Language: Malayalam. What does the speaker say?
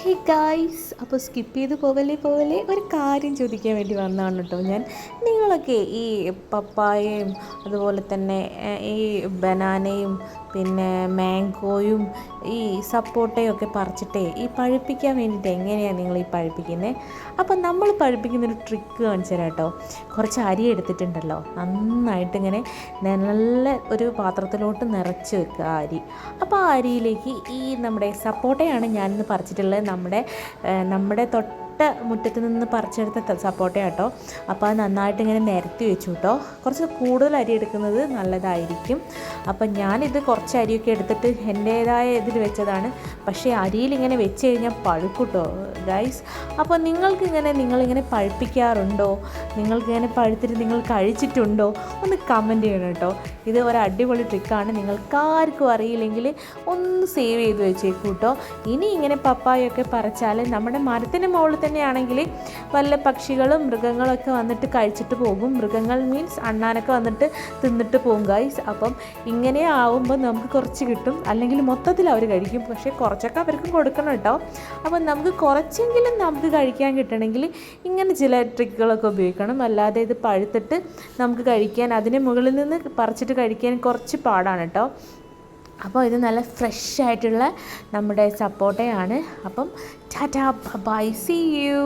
ഹേ ഗായ്സ് അപ്പോൾ സ്കിപ്പ് ചെയ്ത് പോവല്ലേ പോവല്ലേ? ഒരു കാര്യം ചോദിക്കാൻ വേണ്ടി വന്നതാണ് കേട്ടോ ഞാൻ. നിങ്ങളൊക്കെ ഈ പപ്പായയും അതുപോലെ തന്നെ ഈ ബനാനയും പിന്നെ മാംഗോയും ഈ സപ്പോട്ടയും ഒക്കെ പറിച്ചിട്ടേ ഈ പഴുപ്പിക്കാൻ വേണ്ടിയിട്ട് എങ്ങനെയാണ് നിങ്ങൾ ഈ പഴുപ്പിക്കുന്നത് അപ്പോൾ നമ്മൾ പഴുപ്പിക്കുന്നൊരു ട്രിക്ക് കാണിച്ചു തരാം കേട്ടോ. കുറച്ച് അരി എടുത്തിട്ടുണ്ടല്ലോ. നന്നായിട്ട് ഇങ്ങനെ നല്ല ഒരു പാത്രത്തിലോട്ട് നിറച്ച് വെക്കുക അരി. അപ്പോൾ ആ അരിയിലേക്ക് ഈ നമ്മുടെ സപ്പോട്ടയാണ് ഞാനിന്ന് പറിച്ചിട്ടുള്ളത്. നമ്മുടെ നമ്മുടെ തൊട്ട മുറ്റത്ത് നിന്ന് പറിച്ചെടുത്ത സപ്പോട്ട കേട്ടോ അപ്പോൾ അത് നന്നായിട്ട് ഇങ്ങനെ നിരത്തി വെച്ചു കേട്ടോ കുറച്ച് കൂടുതൽ അരി എടുക്കുന്നത് നല്ലതായിരിക്കും. അപ്പം ഞാനിത് കുറച്ച് അരിയൊക്കെ എടുത്തിട്ട് എന്റേതായ ഇതിൽ വെച്ചതാണ്. പക്ഷേ അരിയിൽ ഇങ്ങനെ വെച്ച് കഴിഞ്ഞാൽ പഴുക്കൂട്ടോ ഗൈസ് അപ്പോൾ നിങ്ങൾക്കിങ്ങനെ നിങ്ങളിങ്ങനെ പഴുപ്പിക്കാറുണ്ടോ? നിങ്ങൾക്കിങ്ങനെ പഴുത്തിട്ട് നിങ്ങൾ കഴിച്ചിട്ടുണ്ടോ? ഒന്ന് കമന്റ് ചെയ്യണം കേട്ടോ ഇത് ഒരു അടിപൊളി ട്രിക്കാണ് നിങ്ങൾക്ക് ആർക്കും അറിയില്ലെങ്കിൽ ഒന്ന് സേവ് ചെയ്ത് വെച്ചേക്കൂട്ടോ ഇനി ഇങ്ങനെ പപ്പായൊക്കെ പറിച്ചാൽ നമ്മുടെ മരത്തിന്റെ മുകളിൽ തന്നെയാണെങ്കിൽ വല്ല പക്ഷികളും മൃഗങ്ങളൊക്കെ വന്നിട്ട് കഴിച്ചിട്ട് പോകും. മൃഗങ്ങൾ മീൻസ് അണ്ണാനൊക്കെ വന്നിട്ട് തിന്നിട്ട് പോകും ഗൈസ് അപ്പം ഇങ്ങനെ ആവുമ്പോൾ നമുക്ക് കുറച്ച് കിട്ടും. അല്ലെങ്കിൽ മൊത്തത്തിൽ അവർ കഴിക്കും. പക്ഷേ കുറച്ചൊക്കെ അവർക്കും കൊടുക്കണം കേട്ടോ. അപ്പം നമുക്ക് കുറച്ചെങ്കിലും നമുക്ക് കഴിക്കാൻ കിട്ടണമെങ്കിൽ ഇങ്ങനെ ചില ട്രിക്കുകളൊക്കെ ഉപയോഗിക്കണം. അല്ലാതെ ഇത് പഴുത്തിട്ട് നമുക്ക് കഴിക്കാൻ അതിന് മുകളിൽ നിന്ന് പറിച്ചിട്ട് കഴിക്കാൻ കുറച്ച് പാടാണ് കേട്ടോ. അപ്പോൾ ഇത് നല്ല ഫ്രഷ് ആയിട്ടുള്ള നമ്മുടെ സപ്പോട്ടയാണ്. അപ്പം ടാറ്റാ ബൈ സി യു.